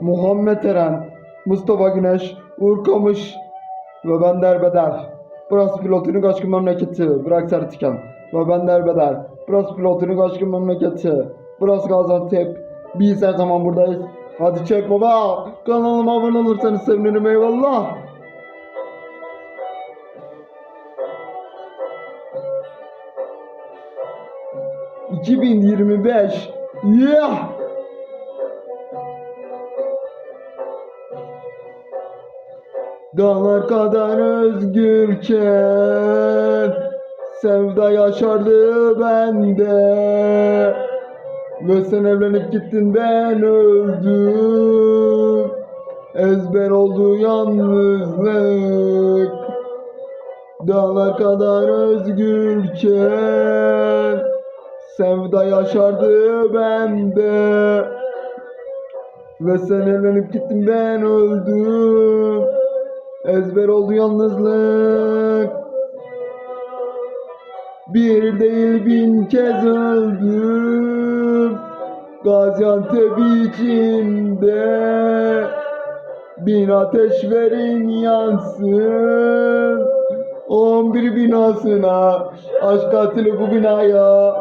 Muhammed Eren, Mustafa Güneş, Uğur Kamış ve ben Derbeder. Burası pilotunun aşkı memleketi. Bırak sertiken. Ve ben Derbeder. Burası pilotunun aşkı memleketi. Burası Gaziantep. Biz her zaman buradayız. Hadi çek baba. Kanalıma abone olursanız sevinirim eyvallah. ...2025... Yeah! Dağlar kadar özgürken Sevda yaşardı bende. Ve sen evlenip gittin ben öldüm. Ezber oldu yalnızlık. Dağlar kadar özgürken Sevda yaşardı bende. Ve sen evlenip gittin ben öldüm Ezber oldu yalnızlık. Bir değil bin kez öldüm. Gaziantep içinde Bin ateş verin yansın. On bir binasına Aşk katili bu binaya.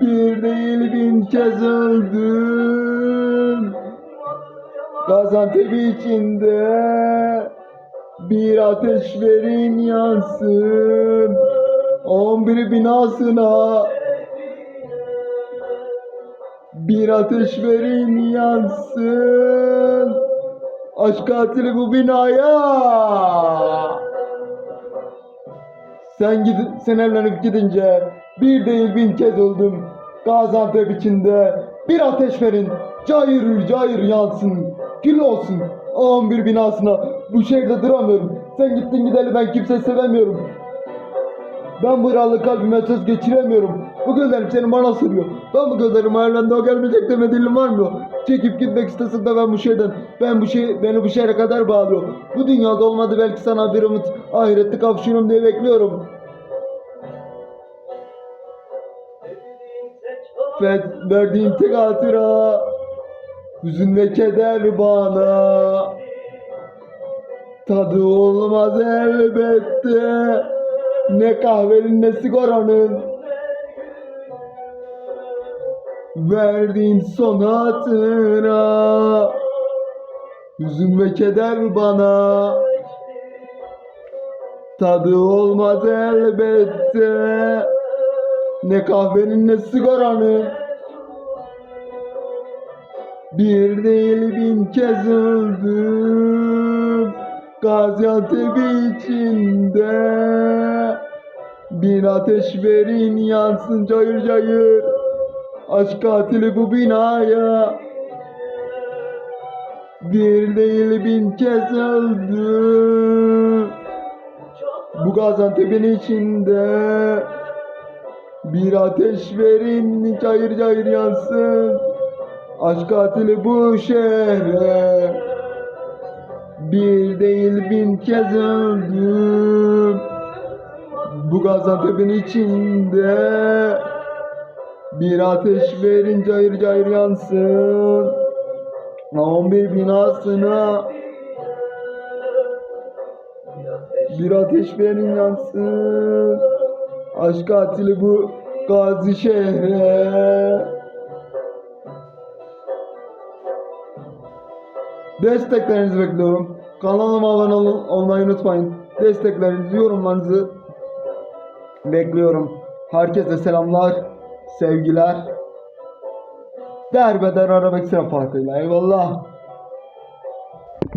Bir değil bin kez öldüm. Gaziantep içinde bir ateş verin yansın. On bir binasına. Bir ateş verin yansın. Aşk katili bu binaya. Sen gid sen evlenip gidince Bir değil bin kez öldüm. Gaziantep içinde Bir ateş verin. Cayır cayır yansın. Kül olsun. 11 binasına Bu şehirde duramıyorum Sen gittin gideli ben kimseyi sevemiyorum ben bu yaralı kalbime söz geçiremiyorum. Bu gözlerim seni bana soruyor. Ben bu gözlerim hayallerinde o gelmeyecek deme dilim var mı? Çekip gitmek istesin de ben bu şehirden. Ben bu şey beni bu şehre kadar bağlıyor. Bu dünyada olmadı belki sana bir umut. Ahirette kavuşurum diye bekliyorum. Ve verdiğin tek hatıra Hüzün ve keder bana Tadı olmaz elbette. Ne kahvenin ne sigaranın. Verdiğin son hatıra Hüzün ve keder bana. Tadı olmaz elbette. Ne kahvenin ne sigaranın. Bir değil bin kez öldüm Gaziantep içinde. Bir ateş verin yansın cayır cayır. Aşk katili bu binaya. Bir değil bin kez öldüm Bu Gaziantep'in içinde. Bir ateş verin cayır cayır yansın. Aşk katili bu şehre Bir değil bin kez öldüm. Bu Gaziantep'in içinde Bir ateş verin cayır cayır yansın. On bir binasına Bir ateş verin yansın. Aşk katili bu gazi şehre Desteklerinizi bekliyorum. Kanalıma abone olun, olmayı unutmayın. Desteklerinizi, yorumlarınızı bekliyorum. Herkese selamlar, sevgiler. Derbeder Arabek sıra farkıyla. Eyvallah.